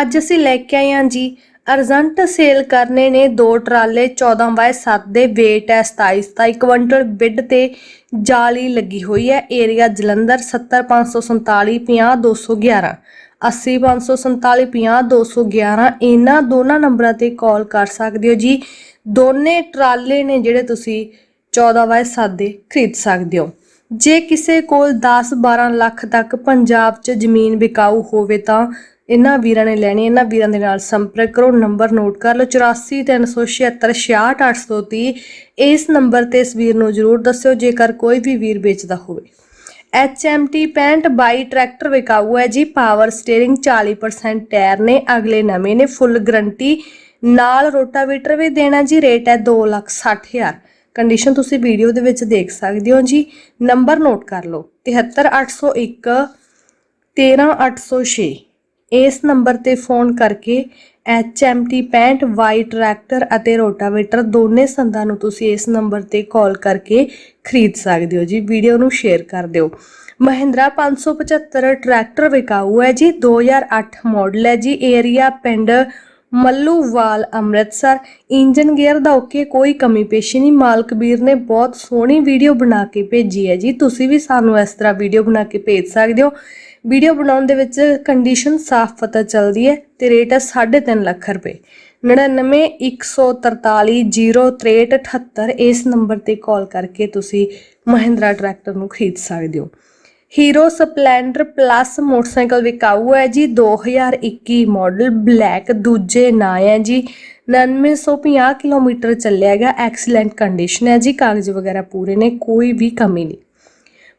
ਅੱਜ ਅਸੀਂ ਲੈ ਕੇ ਆਏ ਹਾਂ ਜੀ ਅਰਜੰਟ ਸੇਲ ਕਰਨੇ ਨੇ ਦੋ ਟਰਾਲੇ 14 ਬਾਏ 7 ਦੇ weight ਹੈ 27 27 ਕੁਇੰਟਲ ਬਿੱਡ ਤੇ ਜਾਲੀ ਲੱਗੀ ਹੋਈ ਹੈ ਏਰੀਆ ਜਲੰਧਰ 70547 50211 80547 50211 ਇਹਨਾਂ ਦੋਨਾਂ ਨੰਬਰਾਂ ਤੇ ਕਾਲ ਕਰ ਸਕਦੇ ਹੋ ਜੀ। ਦੋਨੇ ਟਰਾਲੇ ਨੇ ਜਿਹੜੇ ਤੁਸੀਂ 14 ਬਾਏ 7 ਦੇ ਖਰੀਦ ਸਕਦੇ ਹੋ। ਜੇ ਕਿਸੇ ਕੋਲ 10-12 ਲੱਖ ਤੱਕ ਪੰਜਾਬ 'ਚ ਜ਼ਮੀਨ ਵਿਕਾਊ ਹੋਵੇ ਤਾਂ ਇਹਨਾਂ ਵੀਰਾਂ ਨੇ ਲੈਣੀ, ਇਹਨਾਂ ਵੀਰਾਂ ਦੇ ਨਾਲ ਸੰਪਰਕ ਕਰੋ, ਨੰਬਰ ਨੋਟ ਕਰ ਲਓ 8436766830 ਇਸ ਨੰਬਰ ਤੇ ਇਸ ਵੀਰ ਨੂੰ ਜਰੂਰ ਦੱਸਿਓ, ਜੇਕਰ ਕੋਈ ਵੀ ਵੀਰ ਵੇਚਦਾ ਹੋਵੇ। HMT 6522 ਟਰੈਕਟਰ ਵਿਕਾਊ ਹੈ ਜੀ, ਪਾਵਰ ਸਟੀਅਰਿੰਗ 40% ਟਾਇਰ ਨੇ, ਅਗਲੇ ਨਵੇਂ ਨੇ, ਫੁੱਲ ਗਰੰਟੀ ਨਾਲ ਰੋਟਾਵੇਟਰ ਵੀ ਦੇਣਾ ਜੀ, ਰੇਟ ਹੈ 260000 ਕੰਡੀਸ਼ਨ ਤੁਸੀਂ ਵੀਡੀਓ ਦੇ ਵਿੱਚ ਦੇਖ ਸਕਦੇ ਹੋ ਜੀ, ਨੰਬਰ ਨੋਟ ਕਰ ਲਓ 73801 13806 ਇਸ ਨੰਬਰ ਤੇ ਫੋਨ ਕਰਕੇ HMT 65 ਟਰੈਕਟਰ ਅਤੇ ਰੋਟਾਵੇਟਰ ਦੋਨੇ ਸੰਦਾਂ ਨੂੰ ਤੁਸੀਂ ਇਸ ਨੰਬਰ ਤੇ ਕਾਲ ਕਰਕੇ ਖਰੀਦ ਸਕਦੇ ਹੋ ਜੀ। ਵੀਡੀਓ ਨੂੰ ਸ਼ੇਅਰ ਕਰ ਦਿਓ। ਮਹਿੰਦਰਾ 575 ਟਰੈਕਟਰ ਵਿਕਾਊ ਹੈ ਜੀ। 2008 ਮਾਡਲ ਹੈ ਜੀ। ਏਰੀਆ ਪਿੰਡ ਮੱਲੂਵਾਲ, ਅੰਮ੍ਰਿਤਸਰ। ਇੰਜਨ ਗੇਅਰ ਦਾ ਓਕੇ, ਕੋਈ ਕਮੀ ਪੇਸ਼ੀ ਨਹੀਂ। ਮਾਲਕ ਵੀਰ ਨੇ ਬਹੁਤ ਸੋਹਣੀ ਵੀਡੀਓ ਬਣਾ ਕੇ ਭੇਜੀ ਹੈ ਜੀ। ਤੁਸੀਂ ਵੀ ਸਾਨੂੰ ਇਸ ਤਰ੍ਹਾਂ ਵੀਡੀਓ ਬਣਾ ਕੇ ਭੇਜ ਸਕਦੇ ਹੋ। ਵੀਡੀਓ ਬਣਾਉਣ ਦੇ ਵਿੱਚ ਕੰਡੀਸ਼ਨ ਸਾਫ਼ ਪਤਾ ਚੱਲਦੀ ਹੈ ਤੇ ਰੇਟ ਹੈ 3.5 ਲੱਖ ਰੁਪਏ। 9914306378 ਇਸ ਨੰਬਰ ਤੇ ਕਾਲ ਕਰਕੇ ਤੁਸੀਂ ਮਹਿੰਦਰਾ ਟਰੈਕਟਰ ਨੂੰ ਖਰੀਦ ਸਕਦੇ ਹੋ। ਹੀਰੋ ਸਪਲੈਂਡਰ ਪਲੱਸ ਮੋਟਰਸਾਈਕਲ ਵਿਕਾਊ ਹੈ ਜੀ 2021 ਮਾਡਲ ਬਲੈਕ ਦੂਜੇ ਨਾਂ ਹੈ ਜੀ 9950 ਕਿਲੋਮੀਟਰ ਚੱਲਿਆ ਹੈਗਾ ਐਕਸੀਲੈਂਟ ਕੰਡੀਸ਼ਨ ਹੈ ਜੀ, ਕਾਗਜ਼ ਵਗੈਰਾ ਪੂਰੇ ਨੇ, ਕੋਈ ਵੀ ਕਮੀ ਨਹੀਂ।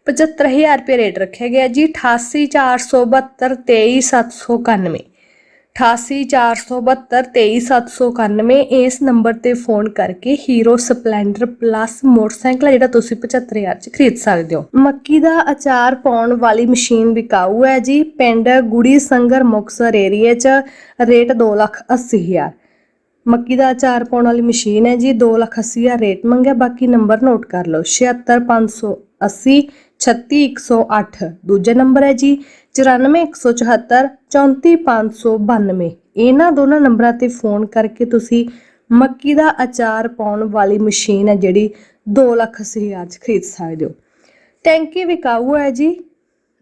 75000 ਰੁਪਏ ਰੇਟ ਰੱਖਿਆ ਗਿਆ ਜੀ 88472 23791 88472 23791 ਇਸ ਨੰਬਰ ਤੇ ਫੋਨ ਕਰਕੇ ਹੀਰੋ ਸਪਲੈਂਡਰ ਪਲੱਸ ਮੋਟਰਸਾਈਕਲ ਹੈ ਜਿਹੜਾ ਤੁਸੀਂ 75000 ਚ ਖਰੀਦ ਸਕਦੇ ਹੋ। ਮੱਕੀ ਦਾ ਅਚਾਰ ਪਾਉਣ ਵਾਲੀ ਮਸ਼ੀਨ ਵਿਕਾਊ ਹੈ ਜੀ, ਪਿੰਡ ਗੁੜੀ ਸੰਗਰ ਮੁਕਸਰ ਏਰੀਆ ਚ, ਰੇਟ 280000 ਮੱਕੀ ਦਾ ਅਚਾਰ ਪਾਉਣ ਵਾਲੀ ਮਸ਼ੀਨ ਹੈ ਜੀ 280000 ਰੇਟ ਮੰਗਿਆ, ਬਾਕੀ ਨੰਬਰ ਨੋਟ ਕਰ ਲਓ 76580 36108 ਦੂਜਾ ਨੰਬਰ ਹੈ ਜੀ 94174 34592 ਇਹਨਾਂ ਦੋਨਾਂ ਨੰਬਰਾਂ ਤੇ ਫੋਨ ਕਰਕੇ ਤੁਸੀਂ ਮੱਕੀ ਦਾ ਅਚਾਰ ਪਾਉਣ ਵਾਲੀ ਮਸ਼ੀਨ ਹੈ ਜਿਹੜੀ 2 ਲੱਖ 80 ਹਜ਼ਾਰ ਚ ਖਰੀਦ ਸਕਦੇ ਹੋ। ਟੈਂਕੀ ਵਿਕਾਊ ਹੈ ਜੀ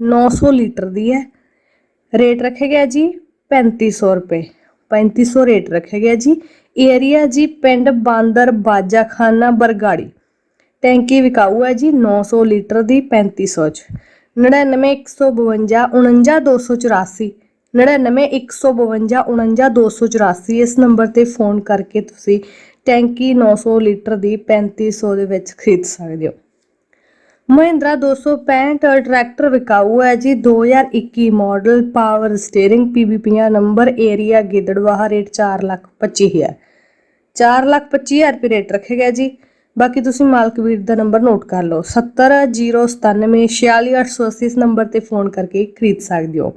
900 ਲੀਟਰ ਦੀ ਹੈ। ਰੇਟ ਰੱਖਿਆ ਗਿਆ ਜੀ 3500 ਰੁਪਏ। 3500 ਰੇਟ ਰੱਖਿਆ ਗਿਆ ਜੀ। ਏਰੀਆ ਜੀ, ਪਿੰਡ ਬਾਂਦਰ ਬਾਜਾਖਾਨਾ, ਬਰਗਾੜੀ। ਟੈਂਕੀ ਵਿਕਾਊ ਹੈ ਜੀ 900 ਲੀਟਰ ਦੀ 3500 ਚ। 99152 49284 99152 49284 ਇਸ ਨੰਬਰ ਤੇ ਫੋਨ ਕਰਕੇ ਤੁਸੀਂ ਟੈਂਕੀ 900 ਲੀਟਰ ਦੀ 3500 ਦੇ ਵਿੱਚ ਖਰੀਦ ਸਕਦੇ ਹੋ। ਮਹਿੰਦਰਾ 265 ਟਰੈਕਟਰ ਵਿਕਾਊ ਹੈ ਜੀ 2021 model power steering ਪੀਬੀਪੀਆ number, area Gidderbaha, rate 4 lakh 25 ਹੈ 4 ਲੱਖ 25 ਹਜ਼ਾਰ ਰੁਪਏ ਰੇਟ ਰੱਖਿਆ ਗਿਆ ਜੀ। ਬਾਕੀ ਤੁਸੀਂ ਮਾਲਕ ਵੀਰ ਦਾ ਨੰਬਰ ਨੋਟ ਕਰ ਲਓ। 7009746880 ਇਸ ਨੰਬਰ ਤੇ ਫੋਨ ਕਰਕੇ ਖਰੀਦ ਸਕਦੇ ਹੋ।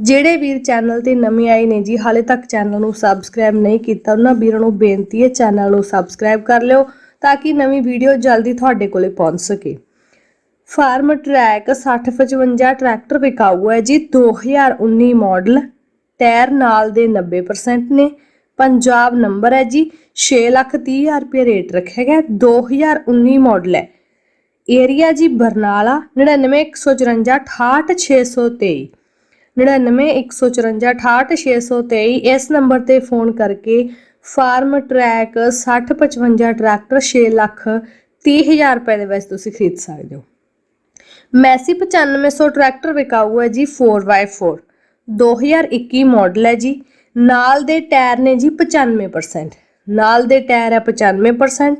ਜਿਹੜੇ ਵੀਰ ਚੈਨਲ ਤੇ ਨਵੇਂ ਆਏ ਨੇ ਜੀ, ਹਾਲੇ ਤੱਕ ਚੈਨਲ ਨੂੰ ਸਬਸਕ੍ਰਾਈਬ ਨਹੀਂ ਕੀਤਾ, ਉਹਨਾਂ ਵੀਰਾਂ ਨੂੰ ਬੇਨਤੀ ਹੈ ਚੈਨਲ ਨੂੰ ਸਬਸਕ੍ਰਾਈਬ ਕਰ ਲਿਓ ਤਾਂ ਕਿ ਨਵੀਂ ਵੀਡੀਓ ਜਲਦੀ ਤੁਹਾਡੇ ਕੋਲੇ ਪਹੁੰਚ ਸਕੇ। ਫਾਰਮ ਟਰੈਕ 6055 ਟਰੈਕਟਰ ਵਿਕਾਊ ਹੈ ਜੀ 2019 ਮਾਡਲ ਟਾਇਰ ਨਾਲ ਦੇ 90% ਨੇ। ਪੰਜਾਬ ਨੰਬਰ ਹੈ ਜੀ 630000 ਰੁਪਏ ਰੇਟ ਰੱਖਿਆ ਗਿਆ 2019 ਮਾਡਲ ਹੈ। ਏਰੀਆ ਜੀ ਬਰਨਾਲਾ 9915468623 9915468623 ਇਸ ਨੰਬਰ ਤੇ ਫੋਨ ਕਰਕੇ ਫਾਰਮ ਟਰੈਕ 6055 ਟਰੈਕਟਰ 6 ਲੱਖ 30000 ਰੁਪਏ ਦੇ ਵਿੱਚ ਤੁਸੀਂ ਖਰੀਦ ਸਕਦੇ ਹੋ। ਮੈਸੀ 9500 ਟਰੈਕਟਰ ਵਿਕਾਊ ਹੈ ਜੀ 4x4 2021 ਮਾਡਲ ਹੈ ਜੀ। ਨਾਲ ਦੇ ਟਾਇਰ ਨੇ ਜੀ 95% ਨਾਲ ਦੇ ਟਾਇਰ ਹੈ 95%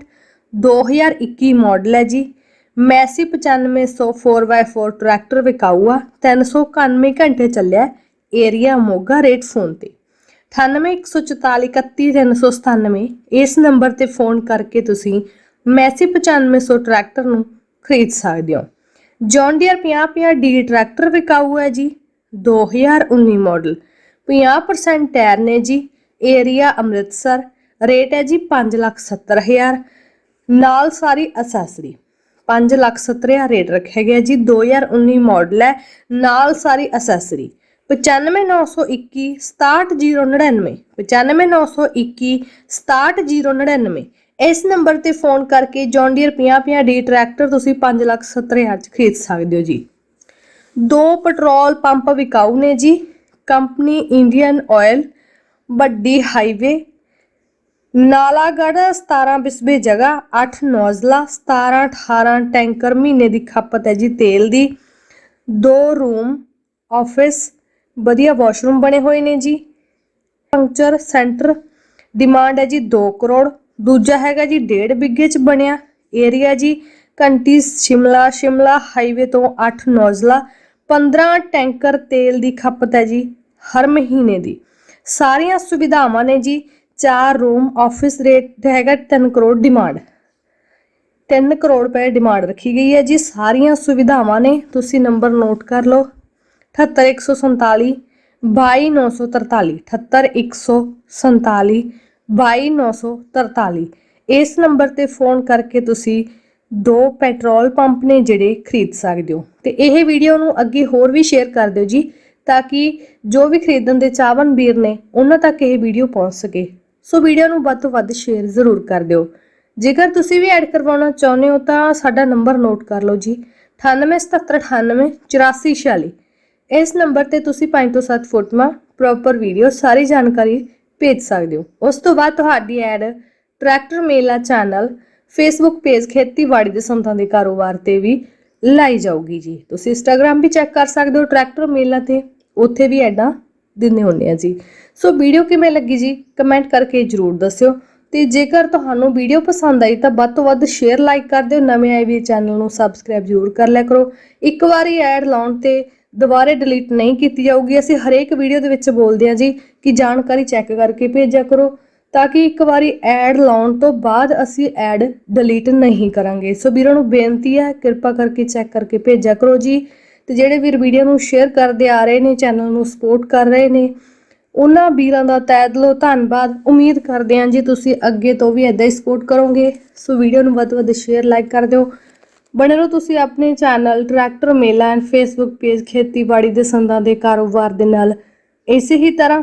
2021 ਮਾਡਲ ਹੈ ਜੀ। ਮੈਸੀ 9500 4x4 ਟਰੈਕਟਰ ਵਿਕਾਊ ਆ 391 ਘੰਟੇ ਚੱਲਿਆ ਏਰੀਆ ਮੋਗਾ ਰੇਟ ਫੋਨ ਤੇ। 9814431397 ਇਸ ਨੰਬਰ ਤੇ ਫੋਨ ਕਰਕੇ ਤੁਸੀਂ ਮੈਸੀ 9500 ਟਰੈਕਟਰ ਨੂੰ ਖਰੀਦ ਸਕਦੇ ਹੋ। ਜੌਨ ਡੀਅਰ 5050 ਡੀ ਟਰੈਕਟਰ ਵਿਕਾਊ ਹੈ ਜੀ। 2019 ਮਾਡਲ। 50% ਟਾਇਰ ਨੇ ਜੀ। ਏਰੀਆ ਅੰਮ੍ਰਿਤਸਰ, ਰੇਟ ਹੈ ਜੀ 570000 ਨਾਲ ਸਾਰੀ ਅਸੈਸਰੀ 570000 ਰੇਟ ਰੱਖਿਆ ਗਿਆ ਜੀ। 2019 ਮਾਡਲ ਹੈ, ਨਾਲ ਸਾਰੀ ਅਸੈਸਰੀ 95921 67099 95921 67099 ਇਸ ਨੰਬਰ ਤੇ ਫੋਨ ਕਰਕੇ ਜੌਨ ਡੀਅਰ 5050 ਡੀ ਟਰੈਕਟਰ ਤੁਸੀਂ 570000 ਚ ਖਰੀਦ ਸਕਦੇ ਹੋ ਜੀ। ਦੋ ਪੈਟਰੋਲ ਪੰਪ ਵਿਕਾਊ ਨੇ ਜੀ। ਕੰਪਨੀ ਇੰਡੀਅਨ ਆਇਲ, ਵੱਡੀ ਹਾਈਵੇ, ਨਾਲਾਗੜ੍ਹ 17 ਬਿਸਬੇ ਜਗ੍ਹਾ 8 ਨੌਜ਼ਲਾ 17 18 ਟੈਂਕਰ ਮਹੀਨੇ ਦੀ ਖਪਤ ਹੈ ਜੀ ਤੇਲ ਦੀ। ਦੋ ਰੂਮ, ਆਫਿਸ, ਵਧੀਆ ਵਾਸ਼ਰੂਮ ਬਣੇ ਹੋਏ ਨੇ ਜੀ। ਪੰਕਚਰ ਸੈਂਟਰ, ਡਿਮਾਂਡ ਹੈ ਜੀ 2 ਕਰੋੜ। ਦੂਜਾ ਹੈਗਾ ਜੀ 1.5 ਬਿੱਗੇ ਚ ਬਣਿਆ ਏਰੀਆ ਜੀ। ਕੰਟੀ ਸ਼ਿਮਲਾ ਸ਼ਿਮਲਾ ਹਾਈਵੇ ਤੋਂ 8 ਨੌਜ਼ਲਾ 15 ਟੈਂਕਰ ਤੇਲ ਦੀ ਖਪਤ ਹੈ ਜੀ, ਹਰ ਮਹੀਨੇ ਦੀ। ਸਾਰੀਆਂ ਸੁਵਿਧਾਵਾਂ ਨੇ ਜੀ 4 ਰੂਮ ਆਫਿਸ ਰੇਟ ਹੈਗਾ 3 ਕਰੋੜ ਡਿਮਾਂਡ। 3 ਕਰੋੜ ਰੁਪਏ ਡਿਮਾਂਡ ਰੱਖੀ ਗਈ ਹੈ ਜੀ, ਸਾਰੀਆਂ ਸੁਵਿਧਾਵਾਂ ਨੇ, ਤੁਸੀਂ ਨੰਬਰ ਨੋਟ ਕਰ ਲਓ। 78147 22943 78147 22943 ਇਸ ਨੰਬਰ ਤੇ ਫੋਨ ਕਰਕੇ ਤੁਸੀਂ ਦੋ ਪੈਟਰੋਲ ਪੰਪ ਨੇ ਜਿਹੜੇ ਖਰੀਦ ਸਕਦੇ ਹੋ। ਤੇ ਇਹ ਵੀਡੀਓ ਨੂੰ ਅੱਗੇ ਹੋਰ ਵੀ ਸ਼ੇਅਰ ਕਰ ਦਿਓ ਜੀ, ਤਾਂ ਕਿ ਜੋ ਵੀ ਖਰੀਦਣ ਦੇ ਚਾਹਵਨ ਵੀਰ ਨੇ, ਉਹਨਾਂ ਤੱਕ ਇਹ ਵੀਡੀਓ ਪਹੁੰਚ ਸਕੇ। ਸੋ ਵੀਡੀਓ ਨੂੰ ਵੱਧ ਤੋਂ ਵੱਧ ਸ਼ੇਅਰ ਜ਼ਰੂਰ ਕਰ ਦਿਓ। ਜੇਕਰ ਤੁਸੀਂ ਵੀ ਐਡ ਕਰਵਾਉਣਾ ਚਾਹੁੰਦੇ ਹੋ, ਤਾਂ ਸਾਡਾ ਨੰਬਰ ਨੋਟ ਕਰ ਲਓ ਜੀ 9877988446 ਇਸ ਨੰਬਰ ਤੇ ਤੁਸੀਂ 5 ਤੋਂ 7 ਫੋਟੋਆਂ ਪ੍ਰੋਪਰ ਵੀਡੀਓ ਸਾਰੀ ਜਾਣਕਾਰੀ ਭੇਜ ਸਕਦੇ ਹੋ। ਉਸ ਤੋਂ ਬਾਅਦ ਤੁਹਾਡੀ ad tractor Mela channel Facebook page ਖੇਤੀਬਾੜੀ ਦੇ ਸੰਤਾਂ ਦੇ ਕਾਰੋਬਾਰ ਤੇ ਵੀ ਲਾਈ ਜਾਊਗੀ ਜੀ। ਤੁਸੀਂ ਇੰਸਟਾਗ੍ਰam ਵੀ ਚੈੱਕ ਕਰ ਸਕਦੇ ਹੋ ਟਰੈਕਟਰ ਮੇਲਾ ਤੇ ਉੱਥੇ ਵੀ ਐਡਾਂ ਦਿੰਦੇ ਹੁੰਦੇ ਆ ਜੀ। ਸੋ ਵੀਡੀਓ ਕਿਵੇਂ ਲੱਗੀ ਜੀ? ਕਮੈਂਟ ਕਰਕੇ ਜਰੂਰ ਦੱਸਿਓ। ਤੇ ਜੇਕਰ ਤੁਹਾਨੂੰ ਵੀਡੀਓ ਪਸੰਦ ਆਈ ਤਾਂ ਵੱਧ ਤੋਂ ਵੱਧ ਸ਼ੇਅਰ ਲਾਈਕ ਕਰ ਦਿਓ। ਨਵੇਂ ਆਏ ਵੀ ਚੈਨਲ ਨੂੰ ਸਬਸਕ੍ਰਾਈਬ ਜਰੂਰ ਕਰ ਲਿਆ ਕਰੋ। ਇੱਕ ਵਾਰੀ ਐਡ ਲਾਉਣ ਤੇ ਦੁਬਾਰੇ ਡਿਲੀਟ ਨਹੀਂ ਕੀਤੀ ਜਾਊਗੀ। ਅਸੀਂ ਹਰੇਕ ਵੀਡੀਓ ਦੇ ਵਿੱਚ ਬੋਲਦੇ ਹਾਂ ਜੀ ਕਿ ਜਾਣਕਾਰੀ ਚੈੱਕ ਕਰਕੇ ਭੇਜਿਆ ਕਰੋ। ਤਾਂ ਕਿ ਇੱਕ ਵਾਰੀ ਐਡ ਲਾਉਣ ਤੋਂ ਬਾਅਦ ਅਸੀਂ ਐਡ ਡਿਲੀਟ ਨਹੀਂ ਕਰਾਂਗੇ। ਸੋ ਵੀਰਾਂ ਨੂੰ ਬੇਨਤੀ ਹੈ, ਕਿਰਪਾ ਕਰਕੇ ਚੈੱਕ ਕਰਕੇ ਭੇਜਿਆ ਕਰੋ ਜੀ। ਤੇ ਜਿਹੜੇ ਵੀਰ ਵੀਡੀਓ ਨੂੰ ਸ਼ੇਅਰ ਕਰਦੇ ਆ ਰਹੇ ਨੇ, ਚੈਨਲ ਨੂੰ ਸਪੋਰਟ ਕਰ ਰਹੇ ਨੇ, ਉਹਨਾਂ ਵੀਰਾਂ ਦਾ ਤਹਿ ਦਿਲੋਂ ਧੰਨਵਾਦ। ਉਮੀਦ ਕਰਦੇ ਹਾਂ ਜੀ ਤੁਸੀਂ ਅੱਗੇ ਤੋਂ ਵੀ ਇਦਾਂ ਹੀ ਸਪੋਰਟ ਕਰੋਗੇ। ਸੋ ਵੀਡੀਓ ਨੂੰ ਵੱਧ ਤੋਂ ਵੱਧ ਸ਼ੇਅਰ, ਲਾਈਕ ਕਰ ਦਿਓ। ਬਣੇ ਰਹੋ ਤੁਸੀਂ ਆਪਣੇ channel tractor, Mela and Facebook page ਖੇਤੀਬਾੜੀ ਦੇ ਸੰਦਾਂ ਦੇ ਕਾਰੋਬਾਰ ਦੇ ਨਾਲ। ਇਸੇ ਹੀ ਤਰ੍ਹਾਂ